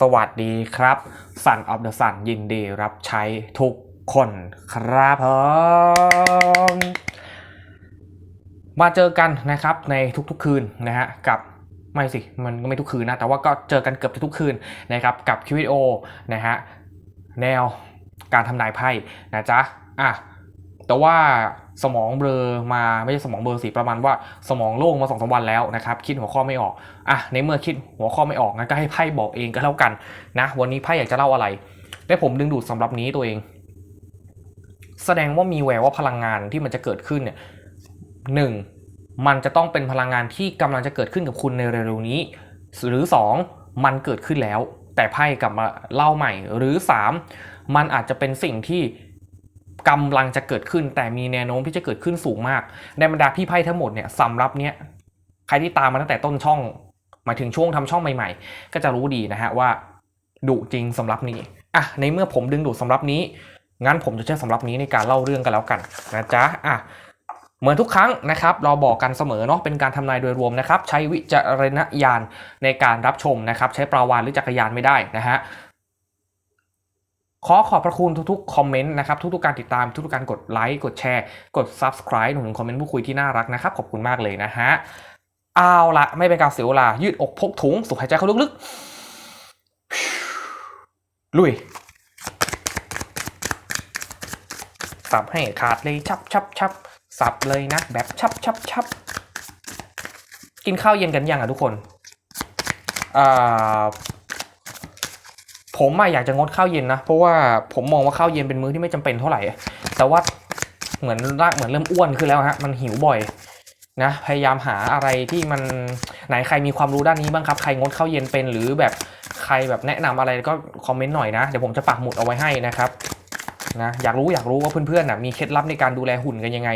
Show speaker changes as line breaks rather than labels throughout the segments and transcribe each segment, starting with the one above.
สวัสดีครับ Sun of the Sun ยินดีรับใช้ทุกคนครับผมมาเจอกันนะครับในทุกๆคืนนะฮะกับไม่สิมันก็ไม่ทุกคืนนะแต่ว่าก็เจอกันเกือบทุกคืนนะครับกับคลิปวิดีโอนะฮะแนวการทำนายไพ่นะจ๊ะอะ แต่ว่าสมองเบลอมาไม่ใช่สมองเบลอสิประมาณว่าสมองโล่งมาสองสามวันแล้วนะครับคิดหัวข้อไม่ออกอะในเมื่อคิดหัวข้อไม่ออกงั้นก็ให้ไพ่บอกเองก็แล้วกันนะวันนี้ไพ่อยากจะเล่าอะไรและผมดึงดูดสำหรับนี้ตัวเอง แสดงว่ามีแววว่าพลังงานที่มันจะเกิดขึ้นเนี่ยหนึ่งมันจะต้องเป็นพลังงานที่กำลังจะเกิดขึ้นกับคุณในเร็วๆนี้ หรือ 2 มันเกิดขึ้นแล้ว แต่ไพ่กลับมาเล่าใหม่หรือ 3 มันอาจจะเป็นสิ่งที่ กำลังจะเกิดขึ้น แต่มีแนวโน้มที่จะเกิดขึ้นสูงมาก ในบรรดาพี่ไพ่ทั้งหมดเนี่ยสำรับเนี้ยใครที่ตามมาตั้งแต่ต้นช่องหมายถึงช่วงทำช่องใหม่ๆ ก็จะรู้ดีนะฮะว่าดุจริงสำหรับนี้อะในเมื่อผมดึงดูดสำหรับนี้ งั้นผมจะใช้สำหรับนี้ในการเล่าเรื่องกันแล้วกันนะจ๊ะอะเหมือนทุกครั้งนะครับ เราบอกกันเสมอเนาะเป็นการทำนายโดยรวมนะครับ ใช้วิจารณญาณในการรับชมนะครับ ใช้ปลาวานหรือจักรยานไม่ได้นะฮะ ขอขอบพระคุณทุกๆคอมเมนต์นะครับทุกๆการติดตามทุกๆการกดไลค์กดแชร์ กด subscribe หนุนคอมเมนต์ผู้คุยที่น่ารักนะครับ ขอบคุณมากเลยนะฮะเอาละไม่เป็นการเสียเวลายืดอกพกถุงสูดหายใจเข้าลึกๆ ลุยสับให้ขาดเลยชับชับชับสับเลยนะ แบบชับชับชับกินข้าวเย็นกันยังอะทุกคนอ่า ผมอะอยากจะงดข้าวเย็นนะ เพราะว่าผมมองว่าข้าวเย็นเป็นมื้อที่ไม่จำเป็นเท่าไหร่ แต่ว่าเหมือนร่างเหมือนเริ่มอ้วนขึ้นแล้วฮะ มันหิวบ่อยนะ พยายามหาอะไรที่มันไหนใครมีความรู้ด้านนี้บ้างครับ ใครงดข้าวเย็นเป็นหรือแบบใครแบบแนะนำอะไรก็คอมเมนต์หน่อยนะ เดี๋ยวผมจะปักหมุดเอาไว้ให้นะครับนะอยากรู้อยากรู้ว่าเพื่อนๆนะมีเคล็ดลับในการดูแลหุ่นกันยังไง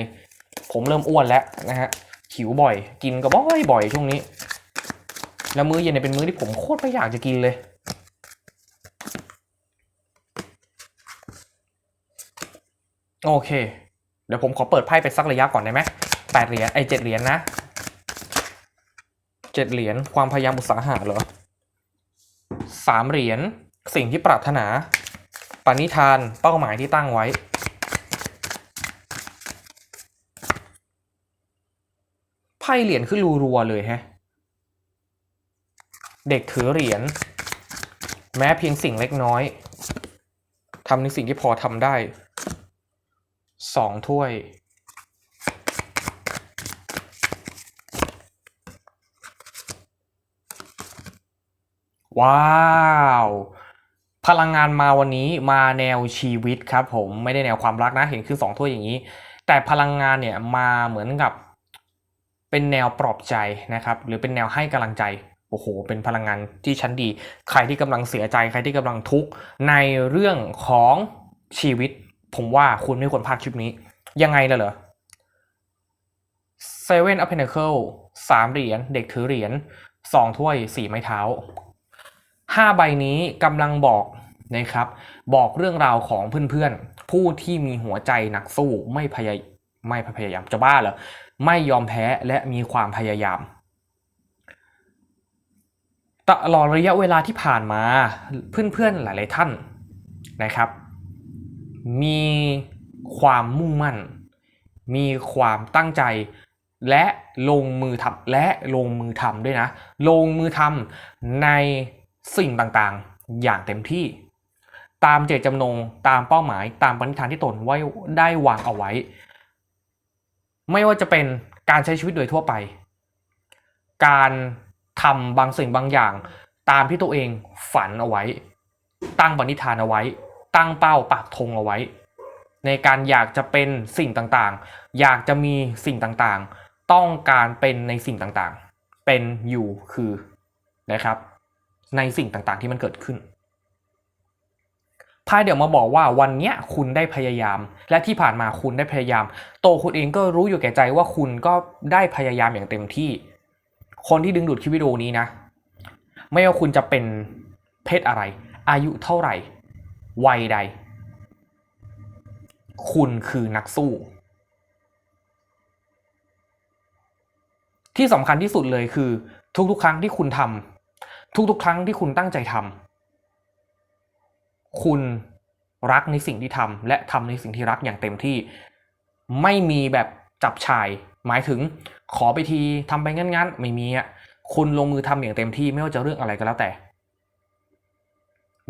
ผมเริ่มอ้วนแล้วนะฮะหิวบ่อย กินก็บ่อยบ่อยช่วงนี้ แล้วมื้อเย็นเนี่ยเป็นมื้อที่ผมโคตรไม่อยากจะกินเลย โอเค เดี๋ยวผมขอเปิดไพ่ไปสักระยะก่อนได้ไหมแปดเหรียญไอ้เจ็ดเหรียญนะเจ็ดเหรียญความพยายามอุตสาหะเหรอสามเหรียญสิ่งที่ปรารถนา ปณิธานเป้าหมายที่ตั้งไว้ไพ่เหรียญขึ้นรัวๆเลยแฮะเด็กถือเหรียญแม้เพียงสิ่งเล็กน้อยทำในสิ่งที่พอทำได้ สองถ้วย ว้าวพลังงานมาวันนี้มาแนวชีวิตครับผมไม่ได้แนวความรักนะเห็นคือสองถ้วยอย่างนี้ แต่พลังงานเนี่ยมาเหมือนกับ เป็นแนวปลอบใจนะครับ หรือเป็นแนวให้กำลังใจโอ้โหเป็นพลังงานที่ชั้นดี ใครที่กำลังเสียใจใครที่กำลังทุกข์ในเรื่องของชีวิต ผมว่าคุณไม่ควรพลาดคลิปนี้ ยังไงล่ะเหรอ Seven of Pentacles สามเหรียญเด็กถือเหรียญสองถ้วยสี่ไม้เท้าห้าใบนี้กำลังบอกนะครับ บอกเรื่องราวของเพื่อนๆ ผู้ที่มีหัวใจนักสู้ไม่พยายไม่พยายามจะบ้าเหรอไม่ยอมแพ้และมีความพยายามตลอดระยะเวลาที่ผ่านมาเพื่อนๆหลาย ๆท่านนะครับ มีความมุ่งมั่น มีความตั้งใจ และลงมือทำและลงมือทำด้วยนะ ลงมือทำในสิ่งต่างๆ อย่างเต็มที่ ตามเจตจำนงตามเป้าหมายตามปณิธานที่ตนไว้ได้วางเอาไว้ ไม่ว่าจะเป็นการใช้ชีวิตโดยทั่วไป การทำบางสิ่งบางอย่าง ตามที่ตัวเองฝันเอาไว้ ตั้งปณิธานเอาไว้ ตั้งเป้าปากธงเอาไว้ ในการอยากจะเป็นสิ่งต่างๆ อยากจะมีสิ่งต่างๆ ต้องการเป็นในสิ่งต่างๆ เป็นอยู่คือนะครับ ในสิ่งต่างๆที่มันเกิดขึ้นไพ่เดี๋ยวมาบอกว่าวันเนี้ยคุณได้พยายาม และที่ผ่านมาคุณได้พยายาม โตคุณเองก็รู้อยู่แก่ใจว่าคุณก็ได้พยายามอย่างเต็มที่ คนที่ดึงดูดคลิปวิดีโอนี้นะ ไม่ว่าคุณจะเป็นเพศอะไร อายุเท่าไหร่ วัยใด คุณคือนักสู้ ที่สำคัญที่สุดเลยคือ ทุกๆ ครั้งที่คุณทำทุกๆ ครั้งที่คุณตั้งใจทำคุณรักในสิ่งที่ทำและทำในสิ่งที่รักอย่างเต็มที่ ไม่มีแบบจับชาย หมายถึงขอไปทีทำไปงั้นๆ ไม่มีอะคุณลงมือทำอย่างเต็มที่ไม่ว่าจะเรื่องอะไรก็แล้วแต่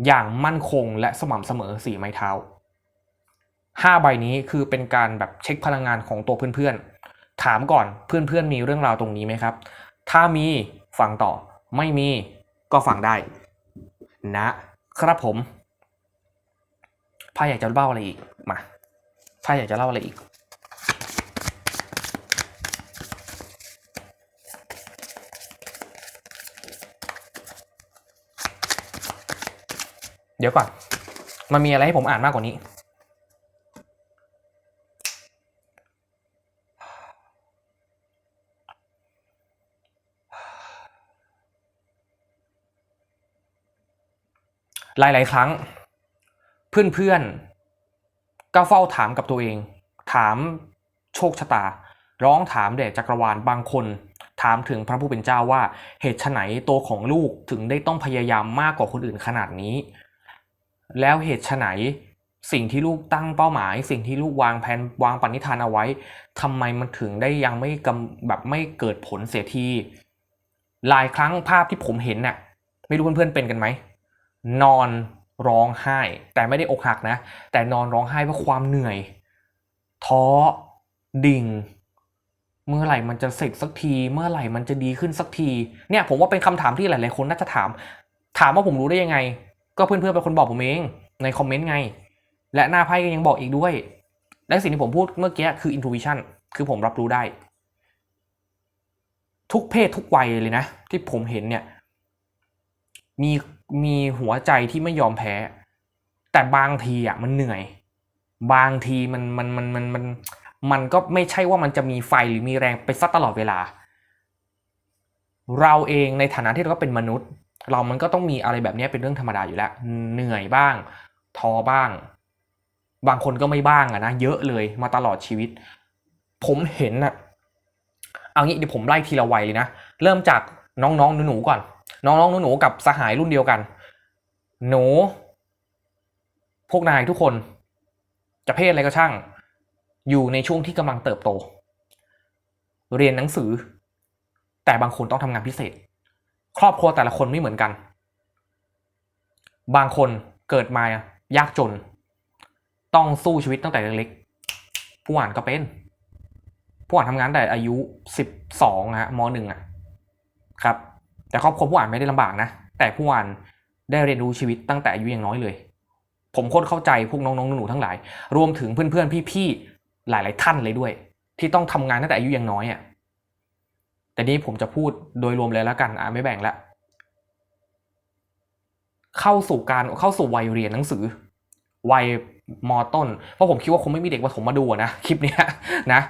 อย่างมั่นคงและสม่ำเสมอสี่ไม้เท้าห้าใบนี้คือเป็นการแบบเช็คพลังงานของตัวเพื่อนๆ ถามก่อนเพื่อนๆมีเรื่องราวตรงนี้ไหมครับ ถ้ามีฟังต่อไม่มีก็ฟังได้ นะครับผมพ่าอยากจะเล่าอะไรอีกมาพ่าอยากจะเล่าอะไรอีก เดี๋ยวก่อน มันมีอะไรให้ผมอ่านมากกว่านี้ หลาย ๆ ครั้ง เพื่อนๆก็เฝ้าถามกับตัวเอง ถามโชคชะตา ร้องถามแด่จักรวาลบางคนถามถึงพระผู้เป็นเจ้าว่าเหตุไฉนตัวของลูกถึงได้ต้องพยายามมากกว่าคนอื่นขนาดนี้ แล้วเหตุไฉนสิ่งที่ลูกตั้งเป้าหมาย สิ่งที่ลูกวางแผนวางปณิธานเอาไว้ทำไมมันถึงได้ยังไม่กำแบบไม่เกิดผลเสียทีหลายครั้งภาพที่ผมเห็นน่ะไม่รู้เพื่อนๆเป็นกันไหมนอนร้องไห้ แต่ไม่ได้อกหักนะ แต่นอนร้องไห้เพราะความเหนื่อย ท้อดิ่ง เมื่อไหร่มันจะเสร็จสักที เมื่อไหร่มันจะดีขึ้นสักที เนี่ยผมว่าเป็นคำถามที่หลายๆคนน่าจะถาม ถามว่าผมรู้ได้ยังไง ก็เพื่อนๆเป็นคนบอกผมเองในคอมเมนต์ไง และหน้าไพ่ก็ยังบอกอีกด้วย และสิ่งที่ผมพูดเมื่อกี้คือ intuition คือผมรับรู้ได้ ทุกเพศทุกวัยเลยนะ ที่ผมเห็นเนี่ย มีมีหัวใจที่ไม่ยอมแพ้ แต่บางทีอะมันเหนื่อย บางทีมันมันมันมันมันมันก็ไม่ใช่ว่ามันจะมีไฟหรือมีแรงไปซัดตลอดเวลา เราเองในฐานะที่เราก็เป็นมนุษย์ เรามันก็ต้องมีอะไรแบบนี้เป็นเรื่องธรรมดาอยู่แล้ว เหนื่อยบ้างท้อบ้าง บางคนก็ไม่บ้างอะนะเยอะเลยมาตลอดชีวิต ผมเห็นอะเอางี้เดี๋ยวผมไล่ทีละวัยเลยนะ เริ่มจากน้องๆหนูๆก่อน น้องๆหนูๆกับสหายรุ่นเดียวกัน หนู พวกนายทุกคน จะเพศอะไรก็ช่าง อยู่ในช่วงที่กำลังเติบโต เรียนหนังสือ แต่บางคนต้องทำงานพิเศษ ครอบครัวแต่ละคนไม่เหมือนกัน บางคนเกิดมายากจน ต้องสู้ชีวิตตั้งแต่เล็กๆ ผู้อ่านก็เป็น ผู้อ่านทำงานแต่อายุสิบสองฮะมหนึ่งอะครับ แต่ครอบครัวผู้อ่านไม่ได้ลำบากนะ แต่ผู้อ่านได้เรียนรู้ชีวิตตั้งแต่อายุยังน้อยเลย ผมโคตรเข้าใจพวกน้องๆหนูๆทั้งหลาย รวมถึงเพื่อนๆพี่ๆหลาย ๆ ท่านเลยด้วย ที่ต้องทำงานตั้งแต่อายุยังน้อยอะ แต่นี้ผมจะพูดโดยรวมเลยแล้วกันอ่าไม่แบ่งละเข้าสู่การเข้าสู่วัยเรียนหนังสือ วัยมต้น เพราะผมคิดว่าคงไม่มีเด็กประถมมาดูนะคลิปนี้นะ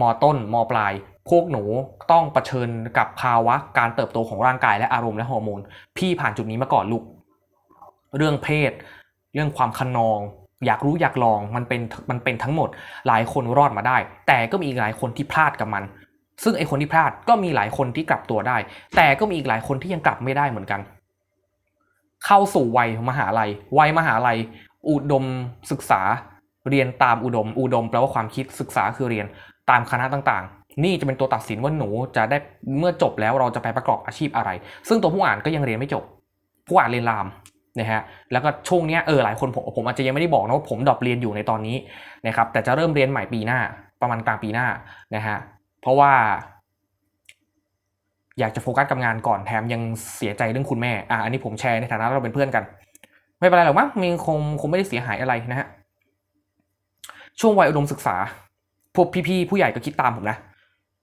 มต้นมปลาย พวกหนูต้องเผชิญกับภาวะการเติบโตของร่างกายและอารมณ์และฮอร์โมน พี่ผ่านจุดนี้มาก่อนลูก เรื่องเพศ เรื่องความคันนอง อยากรู้อยากลองมันเป็นมันเป็นทั้งหมดหลายคนรอดมาได้ แต่ก็มีอีกหลายคนที่พลาดกับมัน ซึ่งไอคนที่พลาดก็มีหลายคนที่กลับตัวได้ แต่ก็มีอีกหลายคนที่ยังกลับไม่ได้เหมือนกัน เข้าสู่วัยมหาลัย วัยมหาลัย อุดมศึกษา เรียนตามอุดม อุดมแปลว่าความคิดศึกษาคือเรียนตามคณะต่างๆ นี่จะเป็นตัวตัดสินว่าหนูจะได้เมื่อจบแล้วเราจะไปประกอบอาชีพอะไร ซึ่งตัวผู้อ่านก็ยังเรียนไม่จบ ผู้อ่านเรียนรามนะฮะแล้วก็ช่วงนี้เออหลายคนผมผมอาจจะยังไม่ได้บอกนะว่าผมดรอปเรียนอยู่ในตอนนี้นะครับแต่จะเริ่มเรียนใหม่ปีหน้าประมาณกลางปีหน้านะฮะ เพราะว่า อยากจะโฟกัสกับงานก่อนแถมยังเสียใจเรื่องคุณแม่อะอันนี้ผมแชร์ในฐานะเราเป็นเพื่อนกัน ไม่เป็นไรหรอกมั้งมีคงคงไม่ได้เสียหายอะไรนะฮะช่วงวัยอุดมศึกษา พวกพี่ๆผู้ใหญ่ก็คิดตามผมนะ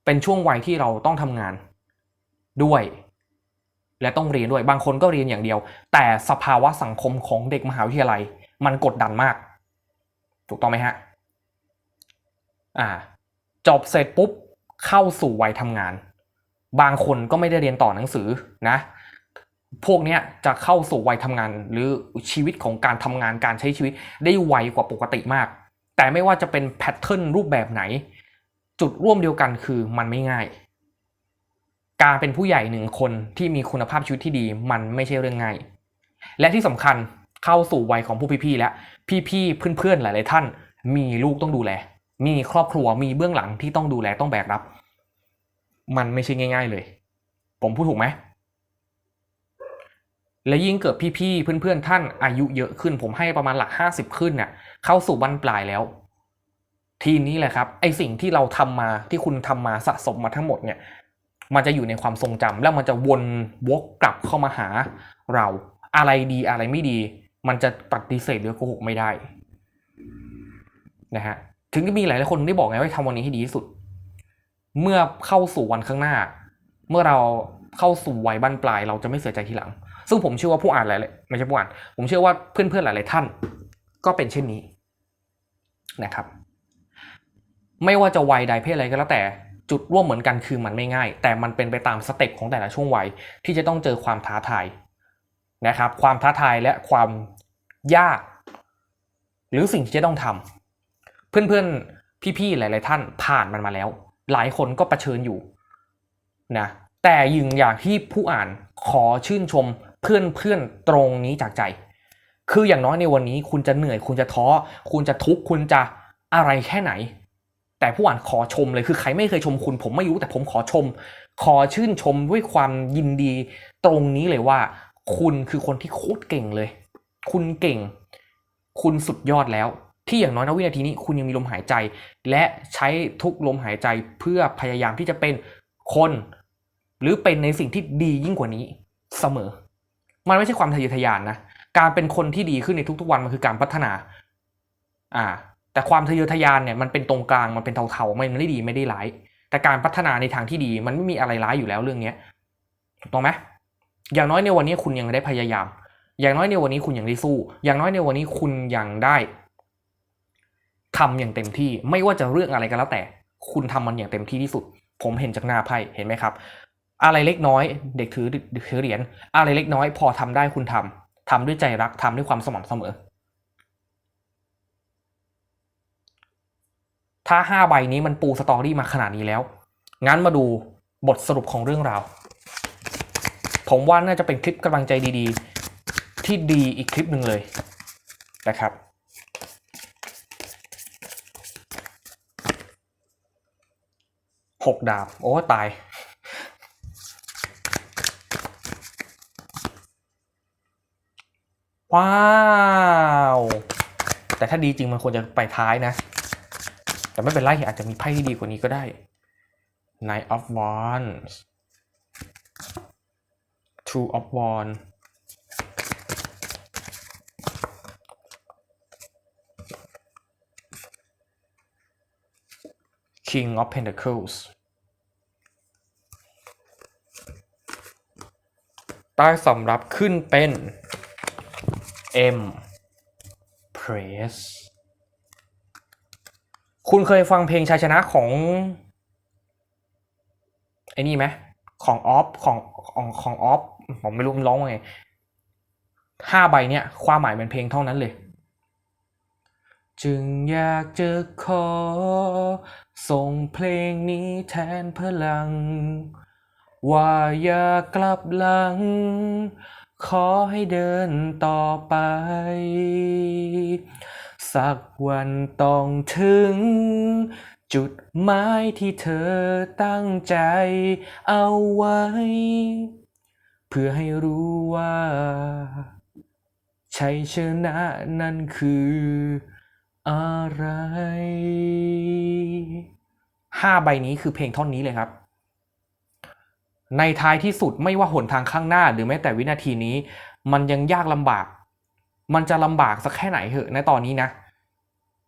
เป็นช่วงวัยที่เราต้องทำงานด้วย และต้องเรียนด้วยบางคนก็เรียนอย่างเดียว แต่สภาวะสังคมของเด็กมหาวิทยาลัย มันกดดันมาก ถูกต้องไหมฮะ อ่า จบเสร็จปุ๊บ เข้าสู่วัยทำงาน บางคนก็ไม่ได้เรียนต่อหนังสือนะ พวกเนี้ยจะเข้าสู่วัยทำงาน หรือชีวิตของการทำงานการใช้ชีวิตได้ไวกว่าปกติมาก แต่ไม่ว่าจะเป็นแพทเทิร์นรูปแบบไหน จุดร่วมเดียวกันคือมันไม่ง่าย การเป็นผู้ใหญ่หนึ่งคนที่มีคุณภาพชีวิตที่ดี มันไม่ใช่เรื่องง่าย และที่สำคัญเข้าสู่วัยของผู้พี่ๆแล้วพี่ๆเพื่อนๆหลายๆท่าน มีลูกต้องดูแล มีครอบครัวมีเบื้องหลังที่ต้องดูแลต้องแบกรับ มันไม่ใช่ง่าย ๆเลย ผมพูดถูกไหมและยิ่งเกิดพี่ๆเพื่อนๆท่านอายุเยอะขึ้น ผมให้ประมาณหลักห้าสิบขึ้นเนี่ยเข้าสู่บั้นปลายแล้ว ทีนี้แหละครับไอสิ่งที่เราทำมาที่คุณทำมาสะสมมาทั้งหมดเนี่ย มันจะอยู่ในความทรงจำแล้วมันจะวนวกกลับเข้ามาหาเรา อะไรดีอะไรไม่ดี มันจะปฏิเสธหรือโกหกไม่ได้นะฮะ ถึงจะมีหลาย ๆ คนที่บอกไงว่าทำวันนี้ให้ดีที่สุด เมื่อเข้าสู่วันข้างหน้า เมื่อเราเข้าสู่วัยบั้นปลาย เราจะไม่เสียใจทีหลัง ซึ่งผมเชื่อว่าผู้อ่านหลายๆไม่ใช่ผู้อ่าน ผมเชื่อว่าเพื่อน ๆ หลาย ๆ ท่าน ก็เป็นเช่นนี้นะครับ ไม่ว่าจะวัยใดเพศอะไรก็แล้วแต่จุดร่วมเหมือนกันคือมันไม่ง่าย แต่มันเป็นไปตามสเต็ปของแต่ละช่วงวัยที่จะต้องเจอความท้าทายนะครับ ความท้าทายและความยาก หรือสิ่งที่จะต้องทำ เพื่อนๆ พี่ๆ หลาย ๆ ท่านผ่านมันมาแล้ว หลายคนก็เผชิญอยู่นะแต่ยิงอย่างที่ผู้อ่านขอชื่นชมเพื่อนๆ ตรงนี้จากใจ คืออย่างน้อยในวันนี้คุณจะเหนื่อยคุณจะท้อ คุณจะทุกข์คุณจะอะไรแค่ไหน แต่ผู้อ่านขอชมเลยคือใครไม่เคยชมคุณ ผมไม่รู้แต่ผมขอชม ขอชื่นชมด้วยความยินดี ตรงนี้เลยว่า คุณคือคนที่โคตรเก่งเลย คุณเก่ง คุณสุดยอดแล้ว ที่อย่างน้อยณวินาทีนี้คุณยังมีลมหายใจ และใช้ทุกลมหายใจเพื่อพยายามที่จะเป็นคน หรือเป็นในสิ่งที่ดียิ่งกว่านี้เสมอ มันไม่ใช่ความทะเยอทะยานนะการเป็นคนที่ดีขึ้นในทุกๆวันมันคือการพัฒนา อ่า แต่ความทะเยอทะยานเนี่ยมันเป็นตรงกลางมันเป็นเทาๆมันไม่ได้ดีไม่ได้ร้าย แต่การพัฒนาในทางที่ดี มันไม่มีอะไรร้ายอยู่แล้วเรื่องเนี้ยถูกต้องไหมอย่างน้อยในวันนี้คุณยังได้พยายาม อย่างน้อยในวันนี้คุณยังได้สู้ อย่างน้อยในวันนี้คุณยังได้ ทำอย่างเต็มที่ ไม่ว่าจะเรื่องอะไรก็แล้วแต่ คุณทำมันอย่างเต็มที่ที่สุด ผมเห็นจากหน้าไพ่เห็นไหมครับ อะไรเล็กน้อย เด็กถือถือเหรียญอะไรเล็กน้อย พอทำได้คุณทำทำด้วยใจรักทำด้วยความสม่ำเสมอ ถ้าห้าใบนี้มันปูสตอรี่มาขนาดนี้แล้วงั้นมาดูบทสรุปของเรื่องราว ผมว่าน่าจะเป็นคลิปกำลังใจดีๆ ที่ดีอีกคลิปหนึ่งเลยนะครับ หกดาบ โอ้ ตาย ว้าว แต่ถ้าดีจริงมันควรจะไปท้ายนะ แต่ไม่เป็นไรอาจจะมีไพ่ที่ดีกว่านี้ก็ได้ Knight of Wands Two of Wands King of Pentacles ใต้สำรับขึ้นเป็น M Press คุณเคยฟังเพลงชัยชนะของไอ้นี่ไหมของออฟของของของออฟผมไม่รู้มันร้องว่าไงห้าใบเนี่ยความหมายเป็นเพลงเท่านั้นเลย จึงอยากจะขอ ส่งเพลงนี้แทนพลัง ว่าอย่ากลับหลัง ขอให้เดินต่อไป สักวันต้องถึง จุดหมายที่เธอตั้งใจเอาไว้ เพื่อให้รู้ว่าชัยชนะนั่นคืออะไรห้าใบนี้คือเพลงท่อนนี้เลยครับ ในท้ายที่สุดไม่ว่าหนทางข้างหน้า หรือแม้แต่วินาทีนี้ มันยังยากลำบาก มันจะลำบากสักแค่ไหนเหอะในตอนนี้นะ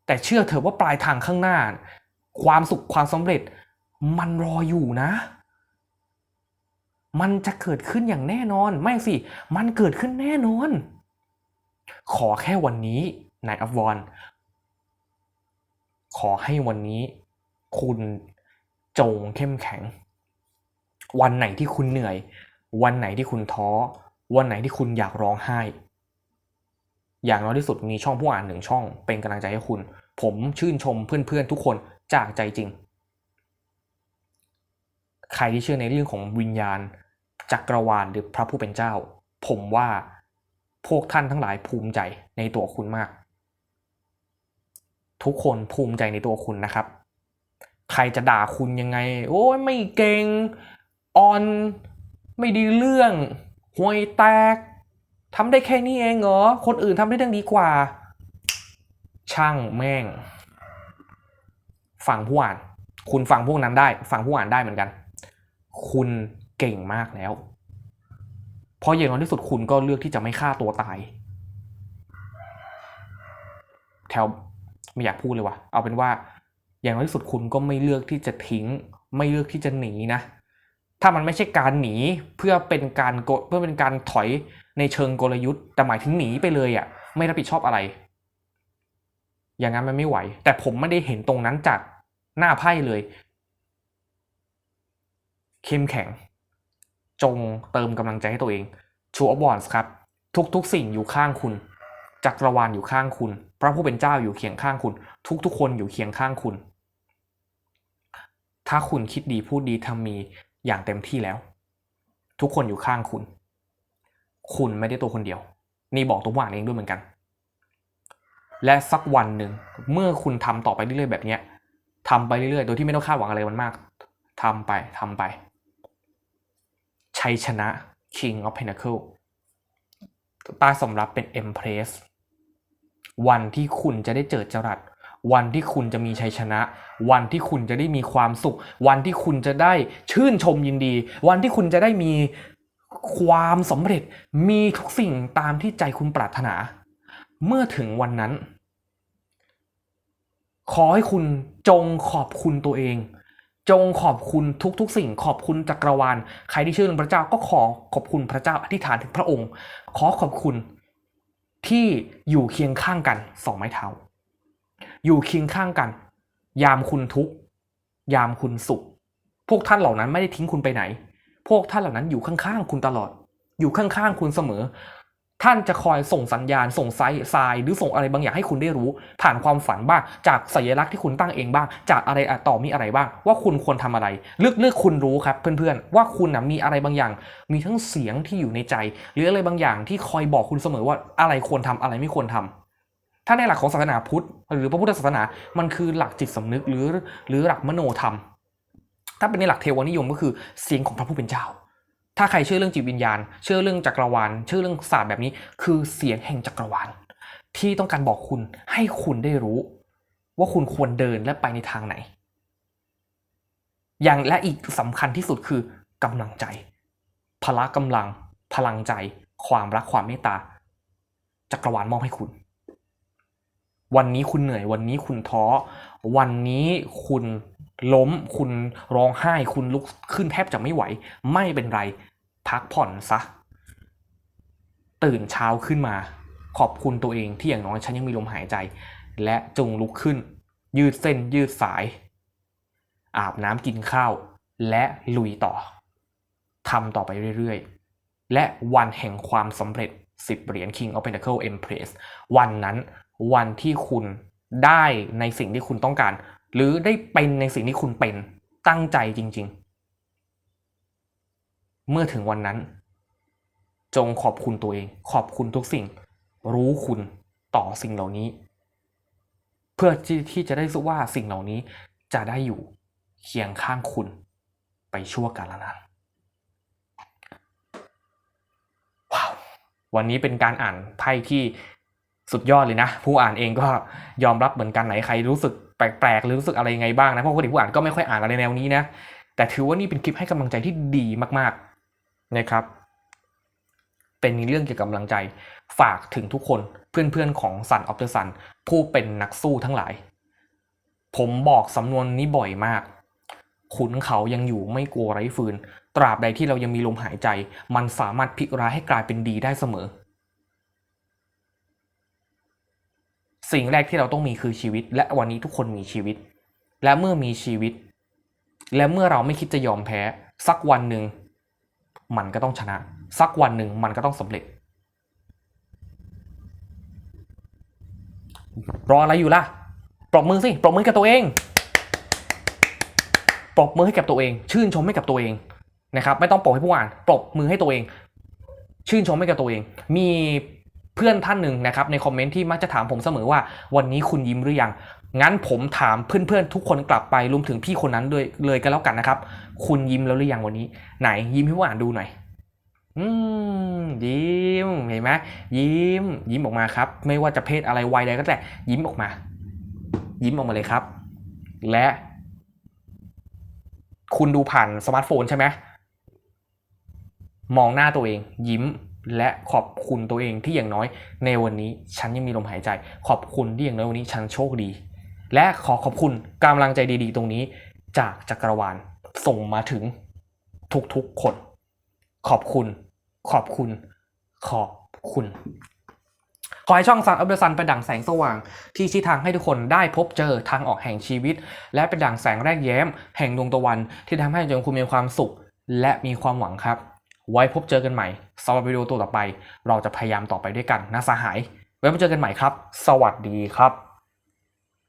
แต่เชื่อเถอะว่าปลายทางข้างหน้า ความสุขความสำเร็จ มันรออยู่นะ มันจะเกิดขึ้นอย่างแน่นอน ไม่สิ มันเกิดขึ้นแน่นอน ขอแค่วันนี้นายอัฟวอนขอให้วันนี้ คุณจงเข้มแข็ง วันไหนที่คุณเหนื่อย วันไหนที่คุณท้อ วันไหนที่คุณอยากร้องไห้ อย่างน้อยที่สุดมีช่องผู้อ่านหนึ่งช่อง เป็นกำลังใจให้คุณ ผมชื่นชมเพื่อนๆทุกคนจากใจจริง ใครที่เชื่อในเรื่องของวิญญาณจักรวาลหรือพระผู้เป็นเจ้า ผมว่าพวกท่านทั้งหลายภูมิใจในตัวคุณมาก ทุกคนภูมิใจในตัวคุณนะครับ ใครจะด่าคุณยังไง โอ้ยไม่เก่ง ออน ไม่ดีเรื่องห่วยแตกทำได้แค่นี้เองเหรอ คนอื่นทำได้เรื่องดีกว่า ช่างแม่งฟังผู้อ่าน คุณฟังพวกนั้นได้ฟังผู้อ่านได้เหมือนกัน คุณเก่งมากแล้ว เพราะอย่างน้อยที่สุดคุณก็เลือกที่จะไม่ฆ่าตัวตาย แถวไม่อยากพูดเลยว่ะ เอาเป็นว่า อย่างน้อยที่สุดคุณก็ไม่เลือกที่จะทิ้ง ไม่เลือกที่จะหนีนะ ถ้ามันไม่ใช่การหนีเพื่อเป็นการโกเพื่อเป็นการถอยในเชิงกลยุทธ์ แต่หมายถึงหนีไปเลยอะ่ะไม่รับผิดชอบอะไร อย่างนั้นมันไม่ไหว แต่ผมไม่ได้เห็นตรงนั้นจากหน้าไพ่เลย เข้มแข็ง จงเติมกำลังใจให้ตัวเองชูอ f บอนส์ครับ ทุกๆ สิ่งอยู่ข้างคุณจักรวาลอยู่ข้างคุณ พระผู้เป็นเจ้าอยู่เคียงข้างคุณ ทุกๆ คนอยู่เคียงข้างคุณ ถ้าคุณคิดดีพูดดีทำมี อย่างเต็มที่แล้ว ทุกคนอยู่ข้างคุณ คุณไม่ได้ตัวคนเดียว นี่บอกตัวว่านเองด้วยเหมือนกัน และสักวันหนึ่งเมื่อคุณทำต่อไปเรื่อยๆแบบเนี้ยทำไปเรื่อยๆ โดยที่ไม่ต้องคาดหวังอะไรมันมากทำไปทำไป ชัยชนะ King of Pentacle ต้สำรับเป็น Empress วันที่คุณจะได้เจอจรัส วันที่คุณจะมีชัยชนะ วันที่คุณจะได้มีความสุข วันที่คุณจะได้ชื่นชมยินดี วันที่คุณจะได้มีความสำเร็จมีทุกสิ่งตามที่ใจคุณปรารถนา เมื่อถึงวันนั้น ขอให้คุณจงขอบคุณตัวเอง จงขอบคุณทุกๆ สิ่ง ขอบคุณจักรวาลใครที่เชื่อในพระเจ้าก็ขอขอบคุณพระเจ้าอธิษฐานถึงพระองค์ ขอขอบคุณที่อยู่เคียงข้างกันสองไม้เท้า อยู่คียงข้างกัน ยามคุณทุกข์ยามคุณสุข พวกท่านเหล่านั้นไม่ได้ทิ้งคุณไปไหน พวกท่านเหล่านั้นอยู่ข้างๆคุณตลอด อยู่ข้างๆคุณเสมอ ท่านจะคอยส่งสัญญาณ ส่งไซส์ทรายหรือส่งอะไรบางอย่างให้คุณได้รู้ ผ่านความฝันบ้าง จากสัญลักษณ์ที่คุณตั้งเองบ้าง จากอะไรอะต่อมีอะไรบ้าง ว่าคุณควรทำอะไรเลึกๆคุณรู้ครับ เพื่อนๆว่าคุณนะมีอะไรบางอย่าง มีทั้งเสียงที่อยู่ในใจ หรืออะไรบางอย่างที่คอยบอกคุณเสมอว่าอะไรควรทำอะไรไม่ควรทำ ถ้าในหลักของศาสนาพุทธ หรือพระพุทธศาสนา มันคือหลักจิตสำนึกหรือหรือหลักมโนธรรม ถ้าเป็นในหลักเทวนิยมก็คือเสียงของพระผู้เป็นเจ้า ถ้าใครเชื่อเรื่องจิตวิญญาณ เชื่อเรื่องจักรวาล เชื่อเรื่องศาสตร์แบบนี้ คือเสียงแห่งจักรวาล ที่ต้องการบอกคุณให้คุณได้รู้ ว่าคุณควรเดินและไปในทางไหน อย่างและอีกสำคัญที่สุดคือกำลังใจ พละกำลัง พลังใจ ความรักความเมตตาจักรวาลมอบให้คุณ วันนี้คุณเหนื่อย วันนี้คุณท้อ วันนี้คุณล้ม คุณร้องไห้ คุณลุกขึ้นแทบจะไม่ไหว ไม่เป็นไร พักผ่อนซะ ตื่นเช้าขึ้นมา ขอบคุณตัวเองที่อย่างน้อยฉันยังมีลมหายใจ และจงลุกขึ้น ยืดเส้นยืดสาย อาบน้ำกินข้าว และลุยต่อทำต่อไปเรื่อยๆ และวันแห่งความสำเร็จ 10 เหรียญ King of Pentacle Empress วันนั้นวันที่คุณได้ในสิ่งที่คุณต้องการ หรือได้เป็นในสิ่งที่คุณเป็นตั้งใจจริง ๆ เมื่อถึงวันนั้น จงขอบคุณตัวเอง ขอบคุณทุกสิ่ง รู้คุณต่อสิ่งเหล่านี้ เพื่อที่ทจะได้รู้ว่าสิ่งเหล่านี้จะได้อยู่เคียงข้างคุณไปชั่วกาลนาน ว้าว วันนี้เป็นการอ่านไพ่ที่สุดยอดเลยนะ ผู้อ่านเองก็ยอมรับเหมือนกันไหนใครรู้สึกแปลกๆหรือรู้สึกอะไรยังไงบ้างนะเพราะปกติผู้อ่านก็ไม่ค่อยอ่านอะไรแนวนี้นะแต่ถือว่านี่เป็นคลิปให้กำลังใจที่ดีมากๆนะครับ เป็นเรื่องเกี่ยวกับกำลังใจฝากถึงทุกคนเพื่อนๆของสันออฟเดอะซันผู้เป็นนักสู้ทั้งหลาย ผมบอกสำนวนนี้บ่อยมาก ขุนเขายังอยู่ไม่กลัวไร้ฟืน ตราบใดที่เรายังมีลมหายใจ มันสามารถพลิกร้ายให้กลายเป็นดีได้เสมอ สิ่งแรกที่เราต้องมีคือชีวิต และวันนี้ทุกคนมีชีวิต และเมื่อมีชีวิต และเมื่อเราไม่คิดจะยอมแพ้ สักวันหนึ่งมันก็ต้องชนะ สักวันหนึ่งมันก็ต้องสำเร็จ รออะไรอยู่ล่ะ ปรบมือสิ ปรบมือกับตัวเอง ปรบมือให้กับตัวเอง ชื่นชมให้กับตัวเอง นะครับไม่ต้องปรบให้ผู้อ่านปรบมือให้ตัวเอง ชื่นชมให้กับตัวเอง มีเพื่อนท่านหนึ่งนะครับในคอมเมนต์ที่มักจะถามผมเสมอว่า วันนี้คุณยิ้มหรือยังงั้นผมถามเพื่อนๆทุกคนกลับไปรวมถึงพี่คนนั้นด้วยเลยก็แล้วกันนะครับ คุณยิ้มแล้วหรือยังวันนี้ ไหนยิ้มให้ผู้อ่านดูหน่อยอืมยิ้มเห็นไหมยิ้ม ยิ้มออกมาครับ ไม่ว่าจะเพศอะไรวัยใดก็แต่ยิ้มออกมา ยิ้มออกมาเลยครับ และ คุณดูผ่านสมาร์ทโฟนใช่ไหม มองหน้าตัวเอง ยิ้มและขอบคุณตัวเองที่อย่างน้อย ในวันนี้ฉันยังมีลมหายใจ ขอบคุณที่อย่างน้อยวันนี้ฉันโชคดี และขอขอบคุณกำลังใจดีๆ ตรงนี้ จากจักรวาลส่งมาถึงทุกๆคน ขอบคุณ ขอบคุณ ขอบคุณ ขอให้ช่องซันอัพเดอะซันเป็นดั่งแสงสว่าง ที่ชี้ทางให้ทุกคนได้พบเจอทางออกแห่งชีวิต และเป็นดั่งแสงแรกแย้ม แห่งดวงตะวันที่ทำให้จงคุณมีความสุข และมีความหวังครับ ไว้พบเจอกันใหม่สำหรับวิดีโอตัวต่อไป เราจะพยายามต่อไปด้วยกันนะสหาย ไว้พบเจอกันใหม่ครับ สวัสดีครับ